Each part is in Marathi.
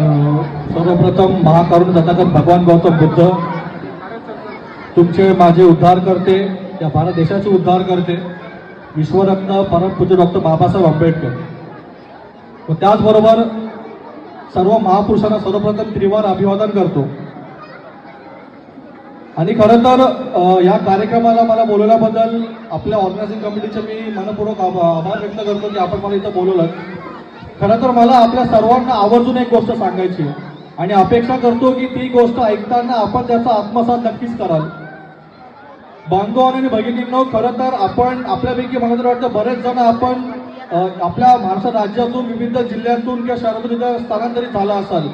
सर्वप्रथम महाकारुण तथागत भगवान गौतम बुद्ध तुमचे माझे उद्धार करते या भारत देशाचे उद्धार करते. विश्वरत्न परमपूज्य डॉक्टर बाबासाहेब आंबेडकर. व त्याचबरोबर सर्व महापुरुषांना सर्वप्रथम त्रिवार अभिवादन करतो. आणि खरं तर या कार्यक्रमाला मला बोलवल्याबद्दल आपल्या ऑर्गनायझिंग कमिटीचे मी मनपूर्वक आभार व्यक्त करतो की आपण मला इथं बोलवलं खरं तर मला आपल्या सर्वांना आवर्जून एक गोष्ट सांगायची आहे. आणि अपेक्षा करतो की ती गोष्ट ऐकताना आपण त्याचा आत्मसात नक्कीच कराल. बांधव आणि भगिनींनो खरं तर आपण आपल्यापैकी मला तर वाटतं बरेच जण आपण आपल्या महाराष्ट्र राज्यातून विविध जिल्ह्यातून किंवा शहरातून स्थलांतरित झाला असाल.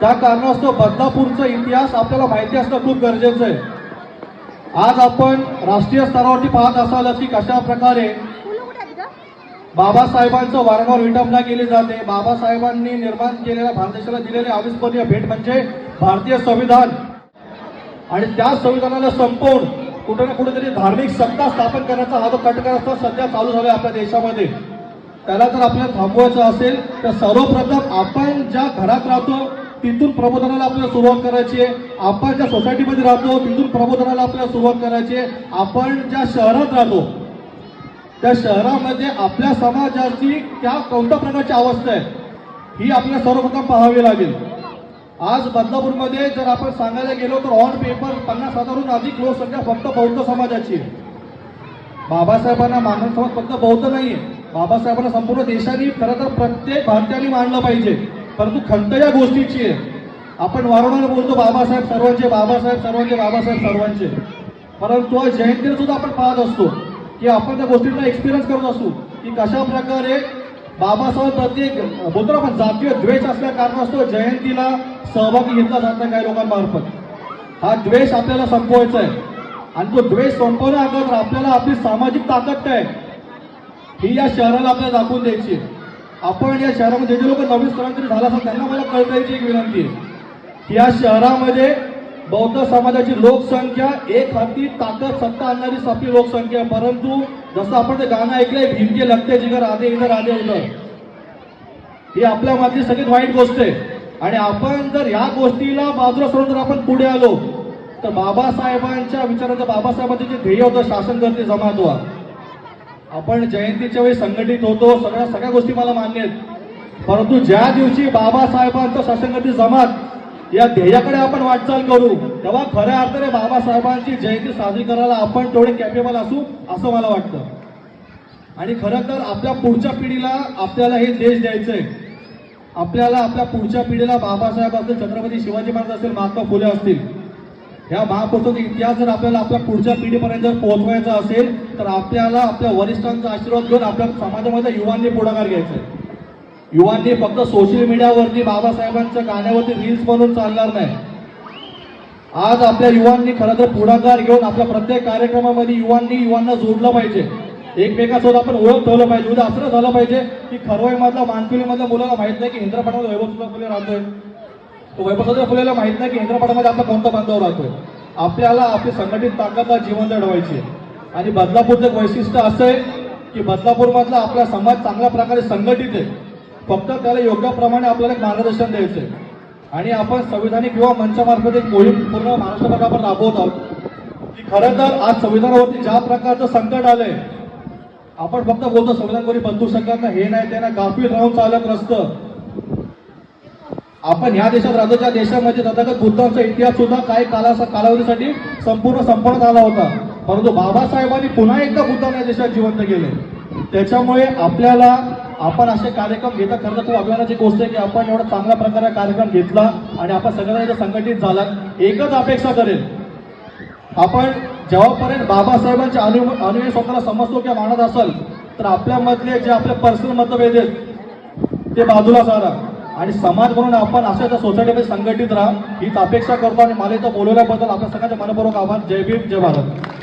त्या कारणास्तव बदलापूरचा इतिहास आपल्याला माहिती असणं खूप गरजेचं आहे. आज आपण राष्ट्रीय स्तरावरती पाहत असाल की कशा प्रकारे बाबासाहेबांचं वारंवार विटंबना केली जाते. बाबासाहेबांनी निर्माण केलेल्या भारत देशाला दिलेले अविस्मरणीय भेट म्हणजे भारतीय संविधान. आणि त्या संविधानाला संपवून कुठे ना कुठेतरी धार्मिक सत्ता स्थापन करण्याचा हा जो कटकरस्ता सध्या चालू झाला आपल्या देशामध्ये. त्याला जर आपल्याला थांबवायचं असेल तर सर्वप्रथम आपण ज्या घरात राहतो तिथून प्रबोधनाला आपल्याला सुरुवात करायची आहे. आपण ज्या सोसायटीमध्ये राहतो तिथून प्रबोधनाला आपल्याला सुरुवात करायची आहे. आपण ज्या शहरात राहतो त्या शहरामध्ये आपल्या समाजाची त्या कोणत्या प्रकारची अवस्था आहे ही आपल्याला सर्वप्रथम पाहावी लागेल. आज बदलापूरमध्ये जर आपण सांगायला गेलो तर ऑन पेपर पन्नास हजारहून अधिक लोकसंख्या फक्त बौद्ध समाजाची आहे. बाबासाहेबांना मानव समाज फक्त बौद्ध आहे बाबासाहेबांना संपूर्ण देशाने खरं तर प्रत्येक भारतीयांनी मानलं पाहिजे. परंतु खंत या गोष्टीची आहे. आपण वारंवार बोलतो बाबासाहेब सर्वांचे बाबासाहेब सर्वांचे बाबासाहेब सर्वांचे. परंतु जयंतीला सुद्धा आपण पाहत असतो. की आपण त्या गोष्टींना एक्सपिरियन्स करत असू. की कशा प्रकारे बाबासाहेब प्रत्येक बोलतो आपण जातीय द्वेष असल्या कारणास्तव जयंतीला सहभागी घेतला जात नाही काही लोकांमार्फत. हा द्वेष आपल्याला संपवायचा आहे. आणि तो द्वेष संपवण्या अगोदर आपल्याला आपली सामाजिक ताकद काय आहे, ही या शहराला आपल्याला दाखवून द्यायची आहे. आपण या शहरामध्ये जे लोक नवीन स्थलांतरित झाला असेल त्यांना मला कळतायची एक विनंती आहे. की या शहरामध्ये बौद्ध समाजाची लोकसंख्या एक हाती ताकद सत्ता आणणारी सपी लोकसंख्या. परंतु जसं आपण ते गाणं ऐकलंय भीमके लगते जिगर आधे इधर आधे उधर. ही आपल्या मधली सगळ्यात वाईट गोष्ट आहे. आणि आपण जर या गोष्टीला बाजूला सोडून जर आपण पुढे आलो तर बाबासाहेबांच्या विचाराचं बाबासाहेबांचे जे ध्येय होतं शासन करते जमात व्हा. आपण जयंतीच्या वेळी संघटित होतो सगळ्या सगळ्या गोष्टी मला मान्य आहेत. परंतु ज्या दिवशी बाबासाहेबांचं शासन करते जमात या ध्येयाकडे आपण वाटचाल करू. तेव्हा खऱ्या अर्थाने बाबासाहेबांची जयंती साजरी करायला आपण तेवढे कॅपेबल असू असं मला वाटतं. आणि खरं तर आपल्या पुढच्या पिढीला आपल्याला हे देश द्यायचं आहे आपल्याला आपल्या पुढच्या पिढीला बाबासाहेब असतील छत्रपती शिवाजी महाराज असतील महात्मा फुले असतील. ह्या महापुरुषाचा इतिहास जर आपल्याला आपल्या पुढच्या पिढीपर्यंत जर पोहोचवायचा असेल तर आपल्याला आपल्या वरिष्ठांचा आशीर्वाद घेऊन आपल्या समाजामध्ये युवांनी पुढाकार घ्यायचा आहे. युवांनी फक्त सोशल मीडियावरती बाबासाहेबांच्या गाण्यावरती रील्स बनवून चालणार नाही. आज आपल्या युवांनी खरं तर पुढाकार घेऊन आपल्या प्रत्येक कार्यक्रमामध्ये युवांनी युवांना जोडलं पाहिजे. एकमेकांसोबत आपण ओळख ठेवलं पाहिजे. उद्या असं झालं पाहिजे की खरवई मधल्या मानपिलीमधल्या मुलाला माहीत नाही की इंद्रपाटामध्ये वैभव सुद्धा फुले राहतोय. तो वैभव सुद्धा फुलेला माहीत नाही की इंद्रपाटामध्ये आपला कोणता बांधव राहतोय. आपल्याला आपली संघटित ताकदला जीवन दडवायची आहे. आणि बदलापूरचं एक वैशिष्ट्य असं आहे की बदलापूरमधला आपला समाज चांगल्या प्रकारे संघटित आहे. फक्त त्याला योग्यप्रमाणे आपल्याला एक मार्गदर्शन द्यायचं आहे आणि आपण संविधानिक किंवा मंचामार्फत एक मोहीम पूर्ण महाराष्ट्रभर आपण राबवत आहोत. की खरं तर आज संविधानावरती ज्या प्रकारचं संकट आलंय आपण फक्त बोलतो संविधान कोणी बदलू शकत हे नाही त्यांना गाफील राहून चालत नसतं आपण ह्या देशात राहतो ज्या देशामध्ये तथागत बुद्धांचा इतिहास सुद्धा काही काला कालावधीसाठी संपूर्ण संपवण्यात आला होता. परंतु बाबासाहेबांनी पुन्हा एकदा बुद्धांना या देशात जिवंत केले त्याच्यामुळे आपल्याला आपण असे कार्यक्रम घेता खरं तर खूप अभिमानाची गोष्ट आहे की आपण एवढा चांगल्या प्रकारे कार्यक्रम घेतला आणि आपण सगळ्यांना इथं संघटित झाला. एकच अपेक्षा करेल. आपण जेव्हापर्यंत बाबासाहेबांचे अनु अनुयायी स्वतःला समजतो किंवा मानत असेल तर आपल्यामधले जे आपले पर्सनल मतभेद आहेत ते बाजूला सारा. आणि समाज म्हणून आपण अशा त्या सोसायटीमध्ये संघटित राहा हीच अपेक्षा करतो आणि मला इथं बोलवल्याबद्दल आपल्या सगळ्यांचे मनपूर्वक आभार. जय भीम जय भारत.